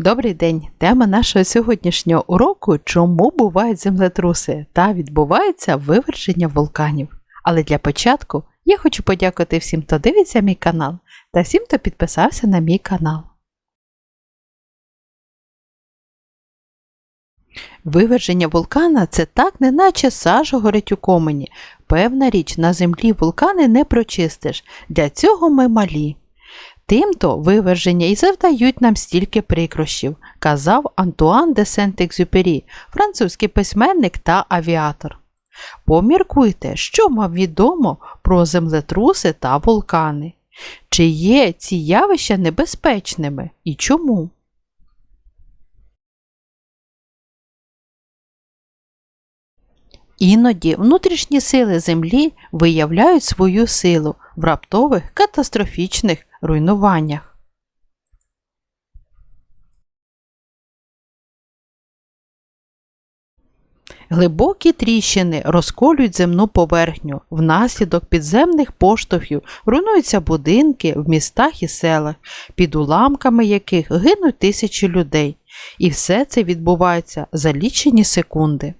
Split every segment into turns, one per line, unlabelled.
Добрий день! Тема нашого сьогоднішнього уроку чому бувають землетруси та відбувається виверження вулканів. Але для початку я хочу подякувати всім, хто дивиться мій канал, та всім, хто підписався на мій канал. Виверження вулкана це так, неначе сажа горить у комені. Певна річ, на землі вулкани не прочистиш. Для цього ми малі. Тимто виверження і завдають нам стільки прикрощів, казав Антуан де Сент-Екзюпері, французький письменник та авіатор. Поміркуйте, що вам відомо про землетруси та вулкани. Чи є ці явища небезпечними і чому? Іноді внутрішні сили Землі виявляють свою силу в раптових катастрофічних руйнуваннях. Глибокі тріщини розколюють земну поверхню. Внаслідок підземних поштовхів руйнуються будинки в містах і селах, під уламками яких гинуть тисячі людей. І все це відбувається за лічені секунди.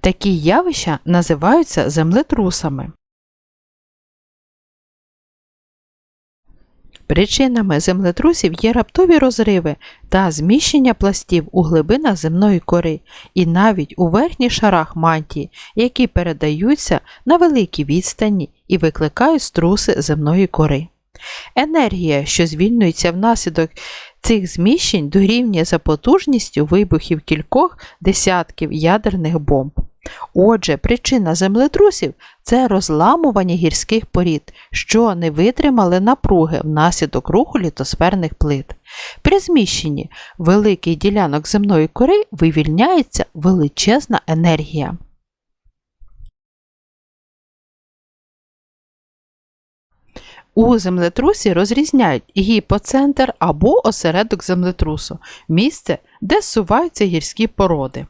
Такі явища називаються землетрусами. Причинами землетрусів є раптові розриви та зміщення пластів у глибинах земної кори і навіть у верхніх шарах мантії, які передаються на великій відстані і викликають струси земної кори. Енергія, що звільнюється внаслідок цих зміщень, дорівнює за потужністю вибухів кількох десятків ядерних бомб. Отже, причина землетрусів це розламування гірських порід, що не витримали напруги внаслідок руху літосферних плит. При зміщенні великих ділянок земної кори вивільняється величезна енергія. У землетрусі розрізняють гіпоцентр або осередок землетрусу місце, де зсуваються гірські породи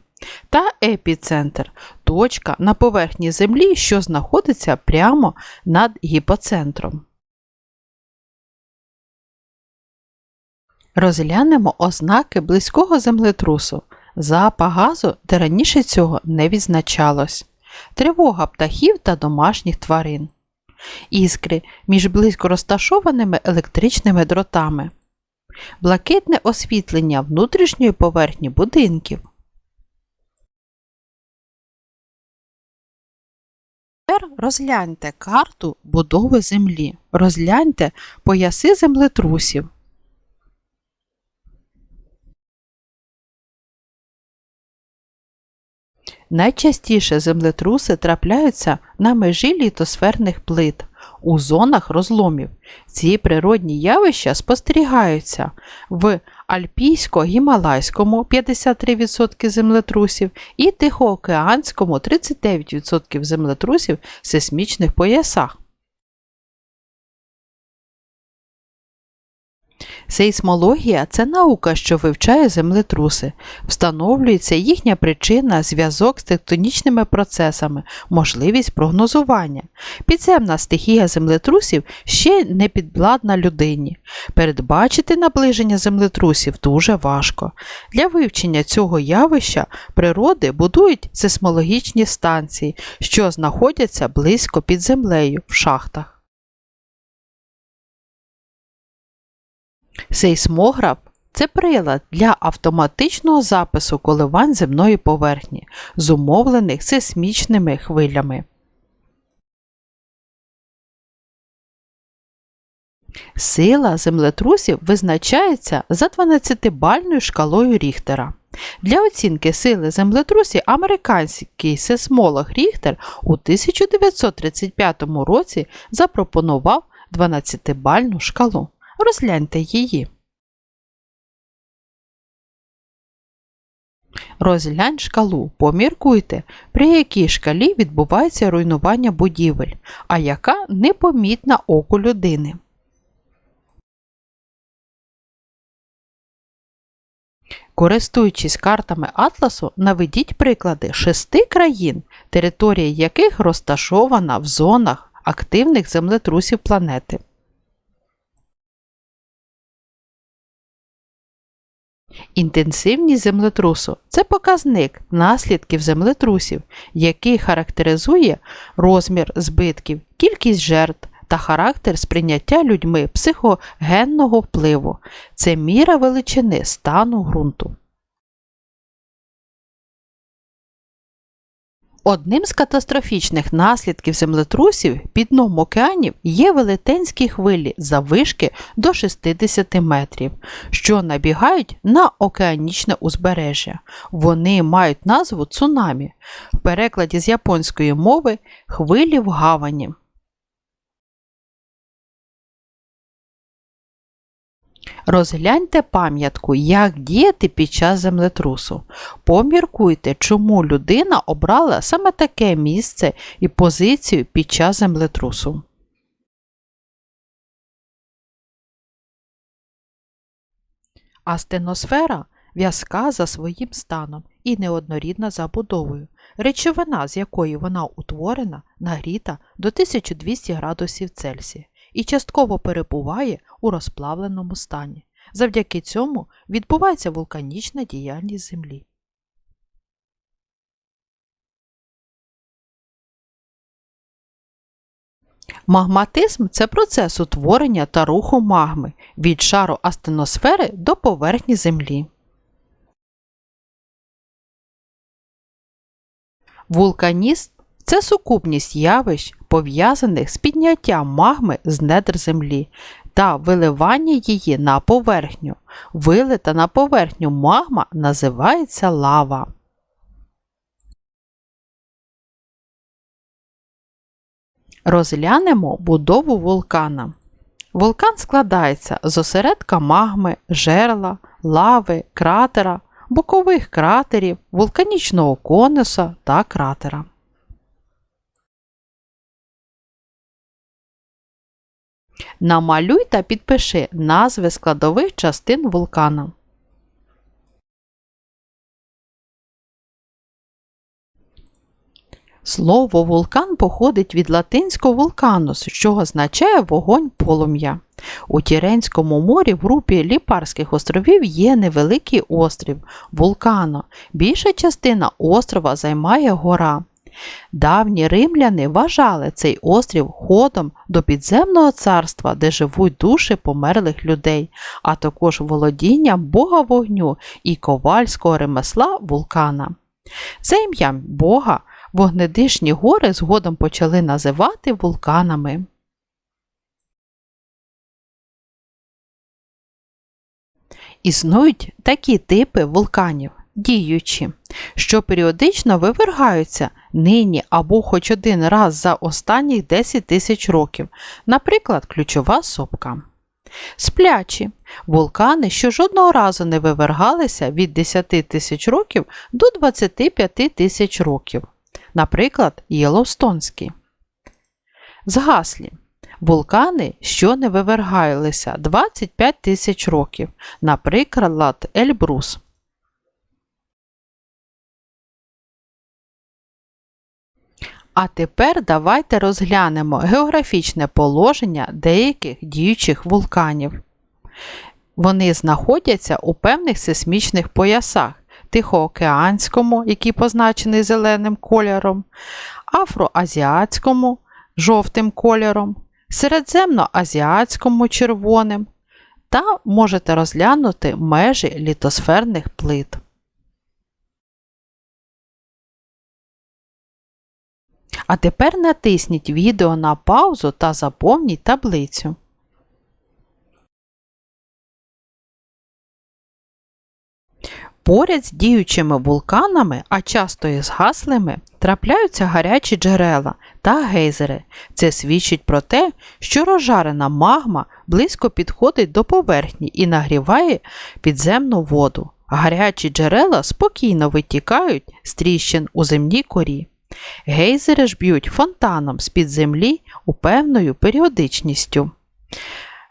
та епіцентр точка на поверхні Землі, що знаходиться прямо над гіпоцентром. Розглянемо ознаки близького землетрусу, запах газу, де раніше цього не відзначалось, тривога птахів та домашніх тварин, іскри між близько розташованими електричними дротами, блакитне освітлення внутрішньої поверхні будинків. Тепер розгляньте карту будови Землі. Розгляньте пояси землетрусів. Найчастіше землетруси трапляються на межі літосферних плит у зонах розломів. Ці природні явища спостерігаються в Альпійсько-Гімалайському 53% землетрусів і Тихоокеанському 39% землетрусів в сейсмічних поясах. Сейсмологія це наука, що вивчає землетруси. Встановлюється їхня причина, зв'язок з тектонічними процесами, можливість прогнозування. Підземна стихія землетрусів ще не підвладна людині. Передбачити наближення землетрусів дуже важко. Для вивчення цього явища природи будують сейсмологічні станції, що знаходяться близько під землею в шахтах. Сейсмограф це прилад для автоматичного запису коливань земної поверхні, зумовлених сейсмічними хвилями. Сила землетрусів визначається за 12-бальною шкалою Ріхтера. Для оцінки сили землетрусів американський сейсмолог Ріхтер у 1935 році запропонував 12-бальну шкалу. Розгляньте її. Розглянь шкалу, поміркуйте, при якій шкалі відбувається руйнування будівель, а яка непомітна оку людини. Користуючись картами Атласу, наведіть приклади шести країн, територія яких розташована в зонах активних землетрусів планети. Інтенсивність землетрусу це показник наслідків землетрусів, який характеризує розмір збитків, кількість жертв та характер сприйняття людьми психогенного впливу. Це міра величини стану ґрунту. Одним з катастрофічних наслідків землетрусів під дном океанів є велетенські хвилі завишки до 60 метрів, що набігають на океанічне узбережжя. Вони мають назву цунамі, в перекладі з японської мови хвилі в гавані. Розгляньте пам'ятку, як діяти під час землетрусу. Поміркуйте, чому людина обрала саме таке місце і позицію під час землетрусу. Астеносфера в'язка за своїм станом і неоднорідна забудовою. Речовина, з якої вона утворена, нагріта до 1200 градусів Цельсія і частково перебуває у розплавленому стані. Завдяки цьому відбувається вулканічна діяльність Землі. Магматизм це процес утворення та руху магми від шару астеносфери до поверхні Землі. Вулканізм це сукупність явищ, пов'язаних з підняттям магми з недр землі та виливання її на поверхню. Вилита на поверхню магма називається лава. Розглянемо будову вулкана. Вулкан складається з осередка магми, жерла, лави, кратера, бокових кратерів, вулканічного конуса та кратера. Намалюй та підпиши назви складових частин вулкана. Слово вулкан походить від латинського вулканус, що означає вогонь полум'я. У Тіренському морі в групі Ліпарських островів є невеликий острів вулкано. Більша частина острова займає гора. Давні римляни вважали цей острів ходом до підземного царства, де живуть душі померлих людей, а також володінням бога вогню і ковальського ремесла вулкана. За ім'ям Бога вогнедишні гори згодом почали називати вулканами. Існують такі типи вулканів діючі, що періодично вивергаються нині або хоч один раз за останніх 10 тисяч років, наприклад, ключова сопка. Сплячі вулкани, що жодного разу не вивергалися від 10 тисяч років до 25 тисяч років, наприклад, Єловстонський. Згаслі вулкани, що не вивергалися 25 тисяч років, наприклад, Ельбрус. А тепер давайте розглянемо географічне положення деяких діючих вулканів. Вони знаходяться у певних сейсмічних поясах Тихоокеанському, який позначений зеленим кольором, Афроазіатському жовтим кольором, Середземноазіатському червоним та можете розглянути межі літосферних плит. А тепер натисніть відео на паузу та заповніть таблицю. Поряд з діючими вулканами, а часто і згаслими, трапляються гарячі джерела та гейзери. Це свідчить про те, що розжарена магма близько підходить до поверхні і нагріває підземну воду. Гарячі джерела спокійно витікають з тріщин у земній корі. Гейзери ж б'ють фонтаном з-під землі у певною періодичністю.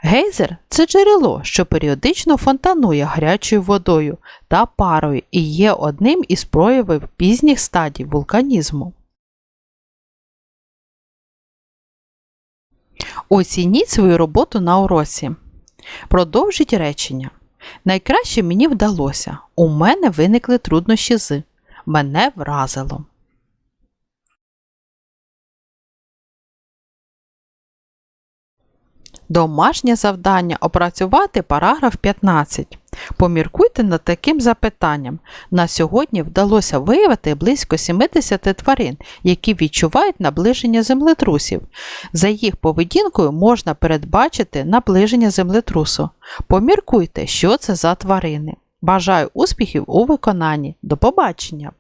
Гейзер це джерело, що періодично фонтанує гарячою водою та парою і є одним із проявів пізніх стадій вулканізму. Оцініть свою роботу на уроці. Продовжіть речення. Найкраще мені вдалося. У мене виникли труднощі з. Мене вразило. Домашнє завдання опрацювати параграф 15. Поміркуйте над таким запитанням. На сьогодні вдалося виявити близько 70 тварин, які відчувають наближення землетрусів. За їх поведінкою можна передбачити наближення землетрусу. Поміркуйте, що це за тварини. Бажаю успіхів у виконанні. До побачення!